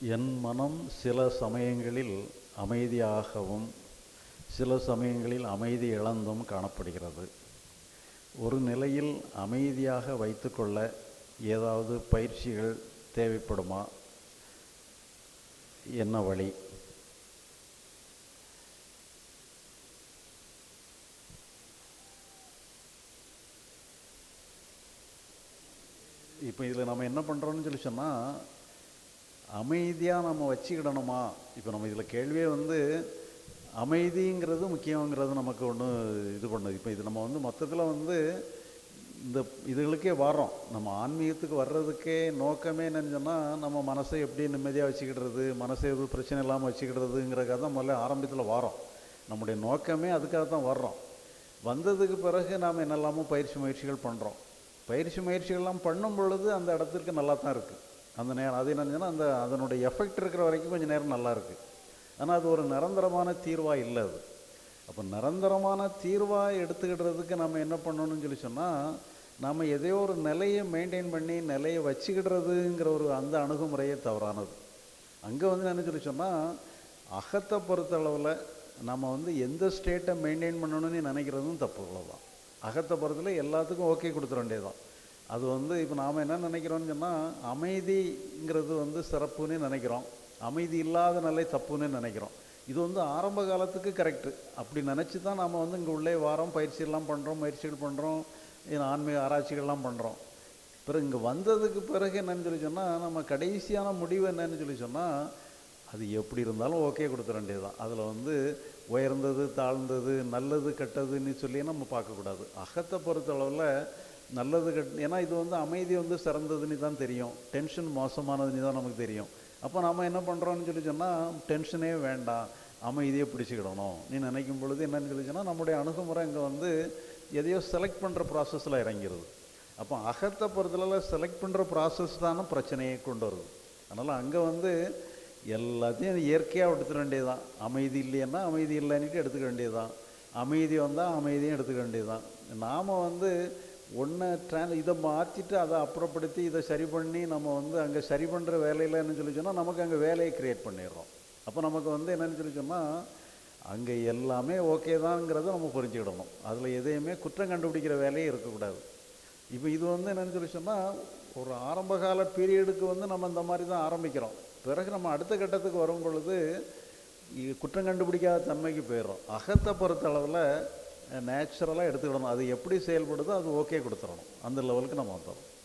என் மனம் சில சமயங்களில் அமைதியாகவும் சில சமயங்களில் அமைதி இழந்தும் காணப்படுகிறது. ஒரு நிலையில் அமைதியாக வைத்துக்கொள்ள ஏதாவது பயிற்சிகள் தேவைப்படுமா? என்ன வழி? இப்போ இதில் நம்ம என்ன பண்ணுறோம்னு சொல்லி சொன்னால் அமைதியாக நம்ம வச்சுக்கிடணுமா? இப்போ நம்ம இதில் கேள்வியே வந்து அமைதிங்கிறது முக்கியங்கிறது நமக்கு ஒன்று இது பண்ணுது. இப்போ இது நம்ம வந்து மொத்தத்தில் வந்து இந்த இதுகளுக்கே வரோம் நம்ம ஆன்மீகத்துக்கு வர்றதுக்கே நோக்கமே என்னன்னு சொன்னால் நம்ம மனசை எப்படி நிம்மதியாக வச்சுக்கிடுறது மனசை எதுவும் பிரச்சனை இல்லாமல் வச்சுக்கிடுறதுங்கிறக்காக தான் முதல்ல ஆரம்பத்தில் வரோம். நம்முடைய நோக்கமே அதுக்காக தான் வர்றோம். வந்ததுக்கு பிறகு நாம் என்னெல்லாமோ பயிற்சி முயற்சிகள் பண்ணுறோம் பயிற்சி முயற்சிகள்லாம் பண்ணும் பொழுது அந்த இடத்திற்கு நல்லா தான் இருக்குது அந்த நேரம் அது என்னன்னா அந்த அதனுடைய எஃபெக்ட் இருக்கிற வரைக்கும் கொஞ்சம் நேரம் நல்லா இருக்குது ஆனால் அது ஒரு நிரந்தரமான தீர்வாக இல்லை அது. அப்போ நிரந்தரமான தீர்வாக எடுத்துக்கிடுறதுக்கு நம்ம என்ன பண்ணணும்னு சொல்லி சொன்னால் நம்ம எதையோ ஒரு நிலையை மெயின்டைன் பண்ணி நிலையை வச்சுக்கிடுறதுங்கிற ஒரு அந்த அணுகுமுறையே தவறானது. அங்கே வந்து என்ன சொல்லி சொன்னால் அகத்தை பொறுத்தளவில் நம்ம வந்து எந்த ஸ்டேட்டை மெயின்டைன் பண்ணணும்னு நினைக்கிறதும் தப்பு அவ்வளோதான் அகத்தை பொறுத்தல எல்லாத்துக்கும் ஓகே கொடுத்துட வேண்டியதுதான். அது வந்து இப்போ நாம் என்ன நினைக்கிறோன்னு சொன்னால் அமைதிங்கிறது வந்து சிறப்புன்னு நினைக்கிறோம். அமைதி இல்லாத நிலை தப்புன்னு நினைக்கிறோம். இது வந்து ஆரம்ப காலத்துக்கு கரெக்டு அப்படி நினச்சி தான் நாம் வந்து இங்கே உள்ளே வாரம் பயிற்சியெல்லாம் பண்ணுறோம் முயற்சிகள் பண்ணுறோம் ஆன்மீக ஆராய்ச்சிகள்லாம் பண்ணுறோம் பிறகு இங்கே வந்ததுக்கு பிறகு என்னன்னு சொல்லி சொன்னால் நம்ம கடைசியான முடிவு என்னன்னு சொல்லி சொன்னால் அது எப்படி இருந்தாலும் ஓகே கொடுத்துட வேண்டியது தான் அதில் வந்து உயர்ந்தது தாழ்ந்தது நல்லது கெட்டதுன்னு சொல்லி நம்ம பார்க்கக்கூடாது. அகத்தை பொறுத்தளவில் நல்லது கட் ஏன்னா இது வந்து அமைதி வந்து சிறந்ததுன்னு தான் தெரியும். டென்ஷன் மோசமானதுன்னு தான் நமக்கு தெரியும். அப்போ நம்ம என்ன பண்ணுறோம்னு சொல்லி சொன்னால் டென்ஷனே வேண்டாம். அமைதியை பிடிச்சிக்கிடணும். நீ நினைக்கும் பொழுது என்னன்னு சொல்லி சொன்னால் நம்முடைய அணுகுமுறை இங்கே வந்து எதையோ செலக்ட் பண்ணுற ப்ராசஸில் இறங்கிடுது அப்போ அகத்தை பொறுத்தளவில் செலக்ட் பண்ணுற ப்ராசஸ் தானே பிரச்சனையை கொண்டு வருது. அதனால் அங்கே வந்து எல்லாத்தையும் இயற்கையாக எடுத்துக்க வேண்டியதுதான். அமைதி இல்லைன்னா அமைதி இல்லைன்னுட்டு எடுத்துக்க வேண்டியதுதான். அமைதி வந்தால் அமைதியும் எடுத்துக்க வேண்டியதுதான். நாம் வந்து ஒன்றை ட்ரான் இதை மாற்றிட்டு அதை அப்புறப்படுத்தி இதை சரி பண்ணி நம்ம வந்து அங்கே சரி பண்ணுற வேலையில் சொல்லி சொன்னால் நமக்கு அங்கே வேலையை க்ரியேட் பண்ணிடுறோம். அப்போ நமக்கு வந்து என்னென்னு சொல்லி சொன்னால் அங்கே எல்லாமே ஓகே தான்ங்கிறத நம்ம புரிஞ்சுக்கிடணும். அதில் எதையுமே குற்றம் கண்டுபிடிக்கிற வேலையே இருக்கக்கூடாது. இப்போ இது வந்து என்னென்னு சொல்லி சொன்னால் ஒரு ஆரம்பகால பீரியடுக்கு வந்து நம்ம இந்த மாதிரி தான் ஆரம்பிக்கிறோம். பிறகு நம்ம அடுத்த கட்டத்துக்கு வரும் பொழுது குற்றம் கண்டுபிடிக்காத தன்மைக்கு போயிடுறோம். அகத்தை பொறுத்த அளவில் நேச்சுரலாக எடுத்துக்கிடணும். அது எப்படி செயல்படுதோ அது ஓகே கொடுத்துடணும். அந்த லெவலுக்கு நம்ம வந்துடும்